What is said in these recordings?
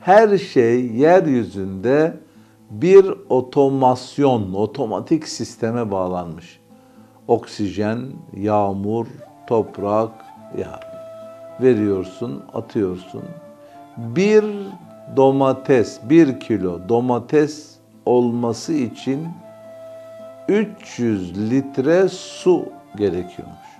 Her şey yeryüzünde bir otomasyon, otomatik sisteme bağlanmış. Oksijen, yağmur, toprak, ya veriyorsun, atıyorsun. Bir domates, bir kilo domates olması için 300 litre su gerekiyormuş.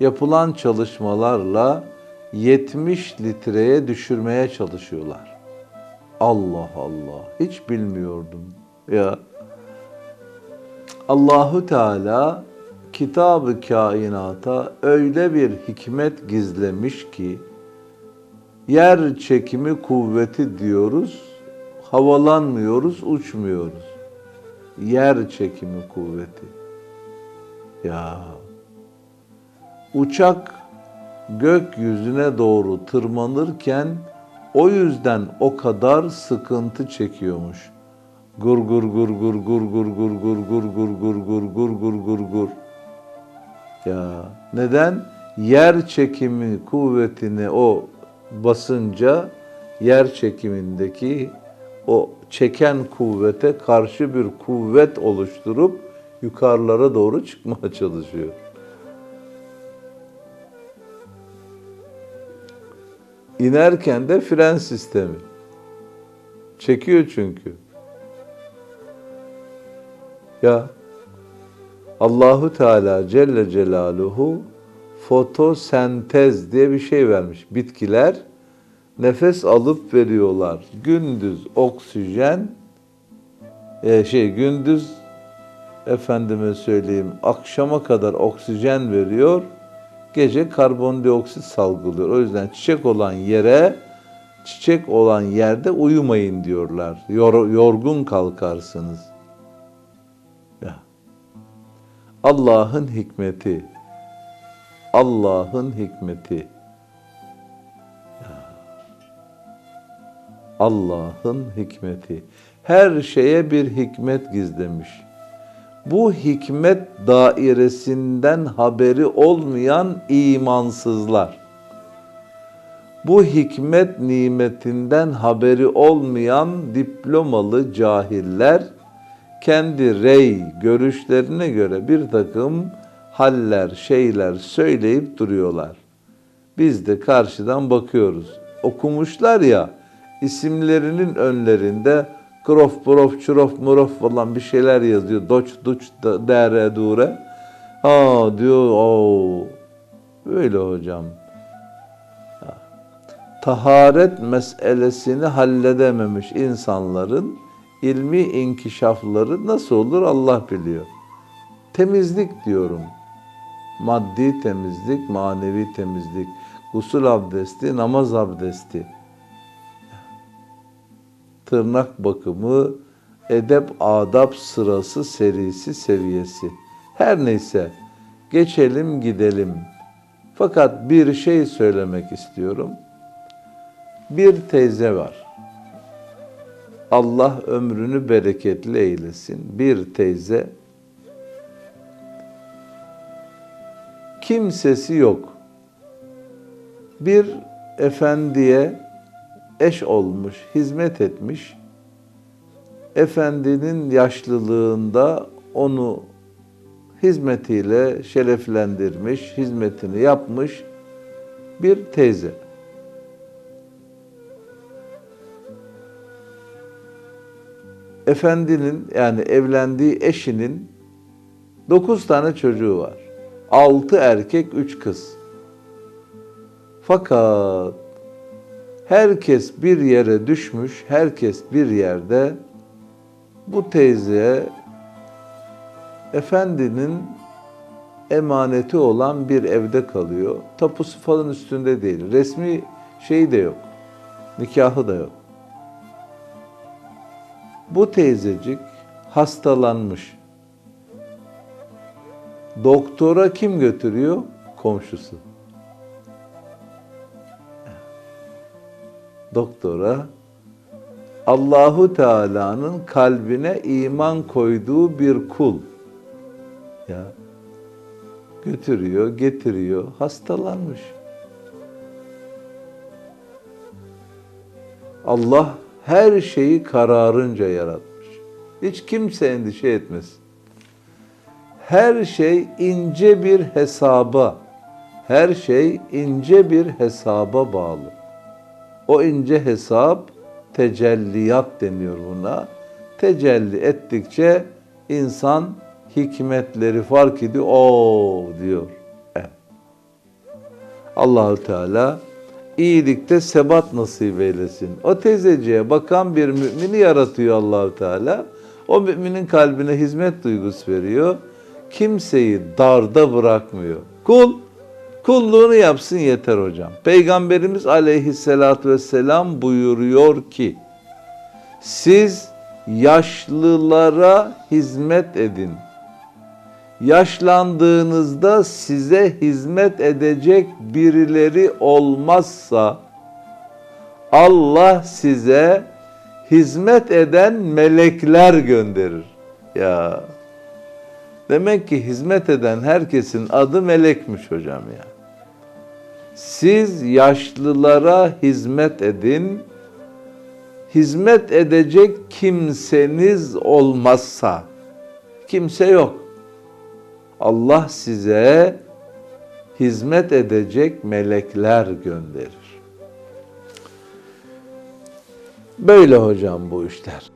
Yapılan çalışmalarla 70 litreye düşürmeye çalışıyorlar. Allah Allah, hiç bilmiyordum. Ya Allahu Teala kitabı kainata öyle bir hikmet gizlemiş ki yer çekimi kuvveti diyoruz, havalanmıyoruz, uçmuyoruz. Yer çekimi kuvveti. Ya uçak gökyüzüne doğru tırmanırken o yüzden o kadar sıkıntı çekiyormuş. Gur gur gur gur gur gur gur gur gur gur gur gur gur gur gur gur. Ya neden? Yer çekimi kuvvetini o basınca yer çekimindeki o çeken kuvvete karşı bir kuvvet oluşturup yukarılara doğru çıkmaya çalışıyor. İnerken de fren sistemi. Çekiyor çünkü. Ya Allahu Teala Celle Celaluhu fotosentez diye bir şey vermiş. Bitkiler nefes alıp veriyorlar. Gündüz oksijen e, şey gündüz efendime söyleyeyim akşama kadar oksijen veriyor. Gece karbondioksit salgılıyor. O yüzden çiçek olan yere çiçek olan yerde uyumayın diyorlar. Yor, yorgun kalkarsınız. Ya. Allah'ın hikmeti. Allah'ın hikmeti. Allah'ın hikmeti. Her şeye bir hikmet gizlemiş. Bu hikmet dairesinden haberi olmayan imansızlar. Bu hikmet nimetinden haberi olmayan diplomalı cahiller kendi rey görüşlerine göre bir takım haller, şeyler söyleyip duruyorlar. Biz de karşıdan bakıyoruz. Okumuşlar ya isimlerinin önlerinde krof, prof, çurof, murof falan bir şeyler yazıyor. Doç, duç, dere, dure. Ha diyor, o böyle hocam. Taharet meselesini halledememiş insanların ilmi inkişafları nasıl olur Allah biliyor. Temizlik diyorum. Maddi temizlik, manevi temizlik, gusül abdesti, namaz abdesti tırnak bakımı, edep adap sırası serisi seviyesi. Her neyse geçelim gidelim. Fakat bir şey söylemek istiyorum. Bir teyze var. Allah ömrünü bereketli eylesin. Bir teyze kimsesi yok. Bir efendiye eş olmuş, hizmet etmiş. Efendinin yaşlılığında onu hizmetiyle şereflendirmiş, hizmetini yapmış bir teyze. Efendinin yani evlendiği eşinin dokuz tane çocuğu var. Altı erkek, üç kız. Fakat Herkes bir yere düşmüş, herkes bir yerde bu teyzeye efendinin emaneti olan bir evde kalıyor. Tapusu falan üstünde değil. Resmi şeyi de yok. Nikahı da yok. Bu teyzecik hastalanmış. Doktora kim götürüyor? Komşusu. doktora Allahu Teala'nın kalbine iman koyduğu bir kul ya götürüyor, getiriyor, hastalanmış. Allah her şeyi kararınca yaratmış. Hiç kimse endişe etmesin. Her şey ince bir hesaba, her şey ince bir hesaba bağlı. O ince hesap tecelliyat deniyor buna. Tecelli ettikçe insan hikmetleri fark ediyor. O diyor. Allahü Teala iyilikte sebat nasip eylesin. O teyzeciye bakan bir mümini yaratıyor Allahü Teala. O müminin kalbine hizmet duygusu veriyor. Kimseyi darda bırakmıyor. Kul kulluğunu yapsın yeter hocam. Peygamberimiz aleyhissalatü vesselam buyuruyor ki siz yaşlılara hizmet edin. Yaşlandığınızda size hizmet edecek birileri olmazsa Allah size hizmet eden melekler gönderir. Ya demek ki hizmet eden herkesin adı melekmiş hocam ya. Siz yaşlılara hizmet edin. Hizmet edecek kimseniz olmazsa kimse yok. Allah size hizmet edecek melekler gönderir. Böyle hocam bu işler.